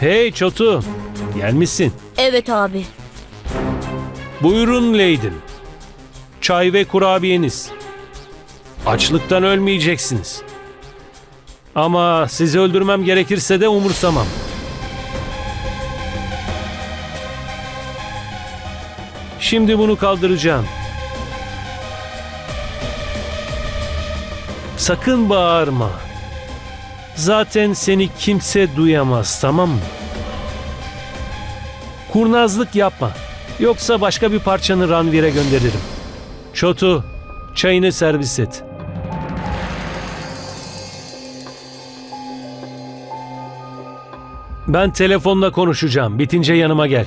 Hey Çotu, gelmişsin. Evet abi. Buyurun Leydin. Çay ve kurabiyeniz. Açlıktan ölmeyeceksiniz. Ama sizi öldürmem gerekirse de umursamam. Şimdi bunu kaldıracağım. Sakın bağırma. Zaten seni kimse duyamaz, tamam mı? Kurnazlık yapma. Yoksa başka bir parçanı Ranvir'e gönderirim. Çotu, çayını servis et. Ben telefonla konuşacağım. Bitince yanıma gel.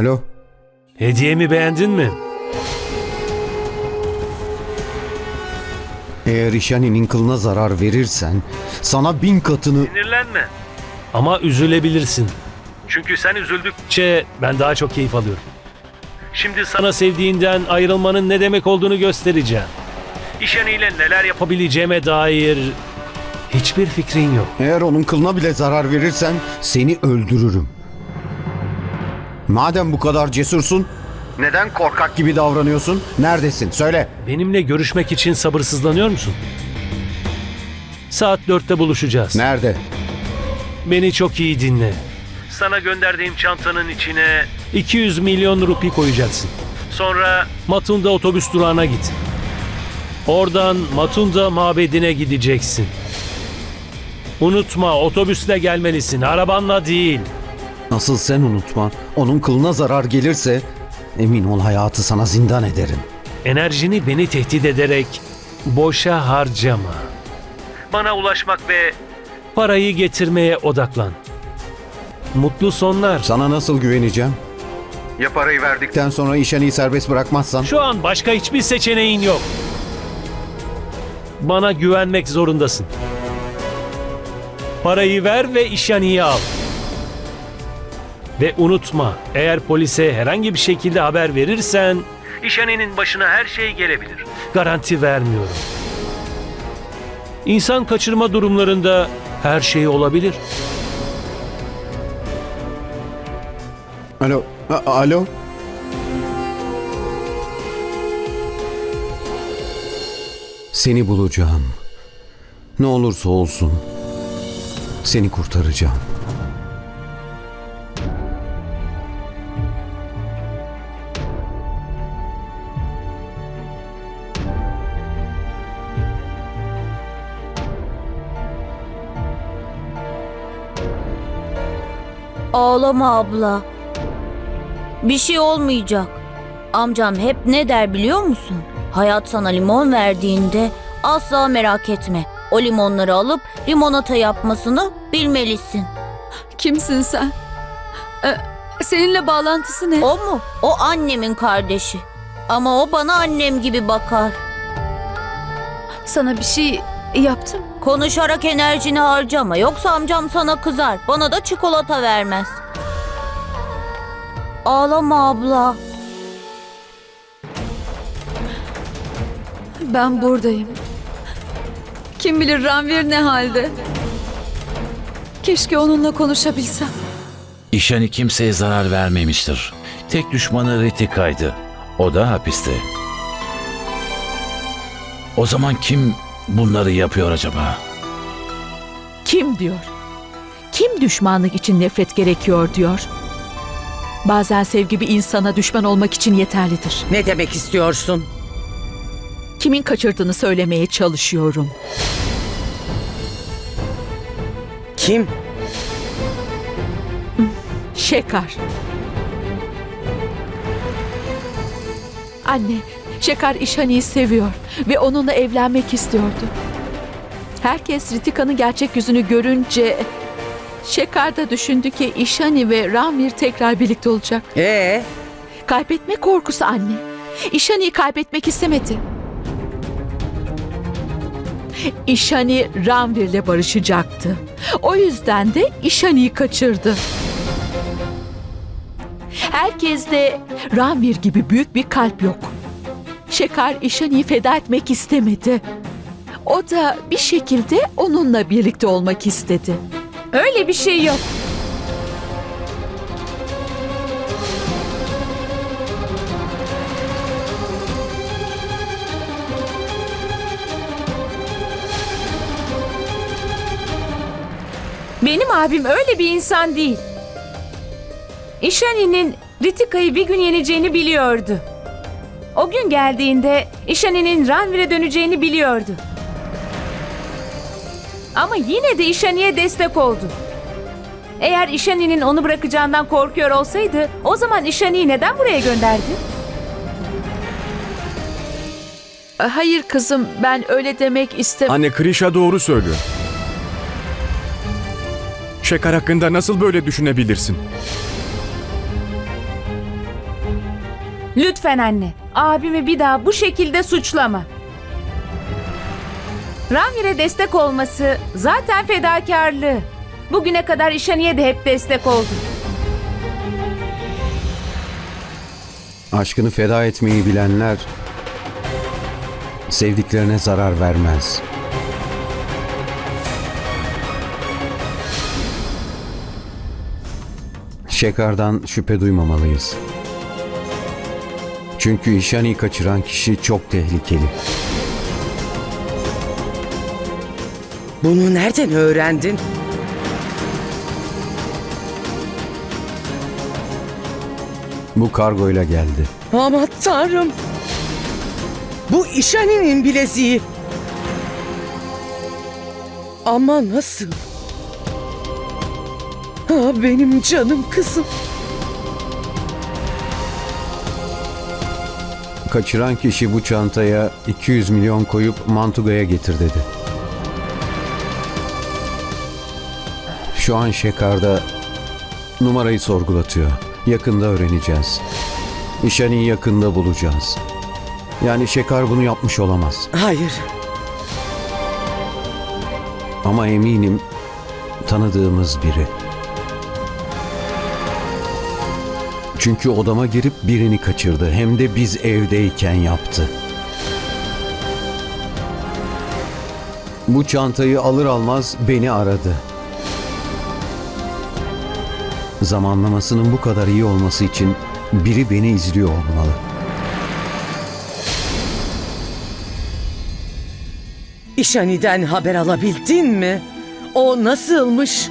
Alo. Hediyemi beğendin mi? Eğer İşani'nin kılına zarar verirsen sana bin katını... Sinirlenme. Ama üzülebilirsin. Çünkü sen üzüldükçe ben daha çok keyif alıyorum. Şimdi sana sevdiğinden ayrılmanın ne demek olduğunu göstereceğim. İşeniyle neler yapabileceğime dair hiçbir fikrin yok. Eğer onun kılına bile zarar verirsen seni öldürürüm. Madem bu kadar cesursun, neden korkak gibi davranıyorsun? Neredesin? Söyle. Benimle görüşmek için sabırsızlanıyor musun? Saat dörtte buluşacağız. Nerede? Beni çok iyi dinle. Sana gönderdiğim çantanın içine 200 milyon rupi koyacaksın. Sonra Matunda otobüs durağına git. Oradan Matunda mabedine gideceksin. Unutma otobüsle gelmelisin, arabanla değil. Nasıl sen unutma. Onun kılına zarar gelirse emin ol hayatı sana zindan ederim. Enerjini beni tehdit ederek boşa harcama. Bana ulaşmak ve parayı getirmeye odaklan. Mutlu sonlar. Sana nasıl güveneceğim? Ya parayı verdikten sonra İşani'yi serbest bırakmazsan? Şu an başka hiçbir seçeneğin yok. Bana güvenmek zorundasın. Parayı ver ve işaniyi al. Ve unutma, eğer polise herhangi bir şekilde haber verirsen... İşaninin başına her şey gelebilir. Garanti vermiyorum. İnsan kaçırma durumlarında her şey olabilir. Alo. A- alo. Seni bulacağım. Ne olursa olsun seni kurtaracağım. Ağlama abla. Bir şey olmayacak. Amcam hep ne der biliyor musun? Hayat sana limon verdiğinde asla merak etme. O limonları alıp limonata yapmasını bilmelisin. Kimsin sen? Ee, seninle bağlantısı ne? O mu? O annemin kardeşi. Ama o bana annem gibi bakar. Sana bir şey yaptım. Konuşarak enerjini harcama. Yoksa amcam sana kızar. Bana da çikolata vermez. Ağlama abla. Ben buradayım. Kim bilir Ranvir ne halde? Keşke onunla konuşabilsem. İşani kimseye zarar vermemiştir. Tek düşmanı Ritika'ydı. O da hapiste. O zaman kim bunları yapıyor acaba? Kim diyor? Kim düşmanlık için nefret gerekiyor diyor? Bazen sevgi bir insana düşman olmak için yeterlidir. Ne demek istiyorsun? Kimin kaçırdığını söylemeye çalışıyorum. Kim? Şekar. Anne, Şekar İşhani'yi seviyor ve onunla evlenmek istiyordu. Herkes Ritika'nın gerçek yüzünü görünce Şekar da düşündü ki İşhani ve Ranvir tekrar birlikte olacak. Ee, Kaybetme korkusu anne. İşhani'yi kaybetmek istemedi. İşani Ranvir'le barışacaktı. O yüzden de İşani'yi kaçırdı. Herkeste Ranvir gibi büyük bir kalp yok. Şekar İşani'yi feda etmek istemedi. O da bir şekilde onunla birlikte olmak istedi. Öyle bir şey yok. Benim abim öyle bir insan değil. İşani'nin Ritika'yı bir gün yeneceğini biliyordu. O gün geldiğinde İşani'nin Ranvir'e döneceğini biliyordu. Ama yine de İşani'ye destek oldu. Eğer İşani'nin onu bırakacağından korkuyor olsaydı o zaman İşani'yi neden buraya gönderdi? Hayır kızım ben öyle demek istem. Anne Krişa doğru söylüyor. Şeker hakkında nasıl böyle düşünebilirsin? Lütfen anne, abimi bir daha bu şekilde suçlama. Ranvir'e destek olması zaten fedakarlığı. Bugüne kadar İşani'ye de hep destek oldu. Aşkını feda etmeyi bilenler sevdiklerine zarar vermez. Şekar'dan şüphe duymamalıyız. Çünkü İşani'yi kaçıran kişi çok tehlikeli. Bunu nereden öğrendin? Bu kargoyla geldi. Aman tanrım. Bu İşani'nin bileziği. Ama nasıl? Ha, benim canım kızım. Kaçıran kişi bu çantaya 200 milyon koyup Mantuga'ya getir dedi. Şu an Şekar'da numarayı sorgulatıyor. Yakında öğreneceğiz. İşani'yi yakında bulacağız. Yani Şekar bunu yapmış olamaz. Hayır. Ama eminim tanıdığımız biri. Çünkü odama girip birini kaçırdı. Hem de biz evdeyken yaptı. Bu çantayı alır almaz beni aradı. Zamanlamasının bu kadar iyi olması için biri beni izliyor olmalı. İşani'den haber alabildin mi? O nasılmış?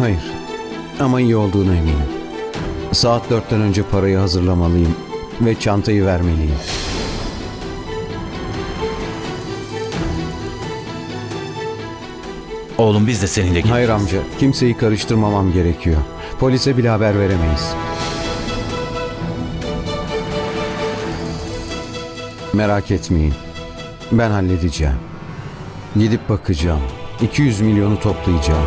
Hayır. Ama iyi olduğuna eminim. Saat dörtten önce parayı hazırlamalıyım ve çantayı vermeliyim. Oğlum biz de seninle gideceğiz. Hayır amca, kimseyi karıştırmamam gerekiyor. Polise bile haber veremeyiz. Merak etmeyin. Ben halledeceğim. Gidip bakacağım. 200 milyonu toplayacağım.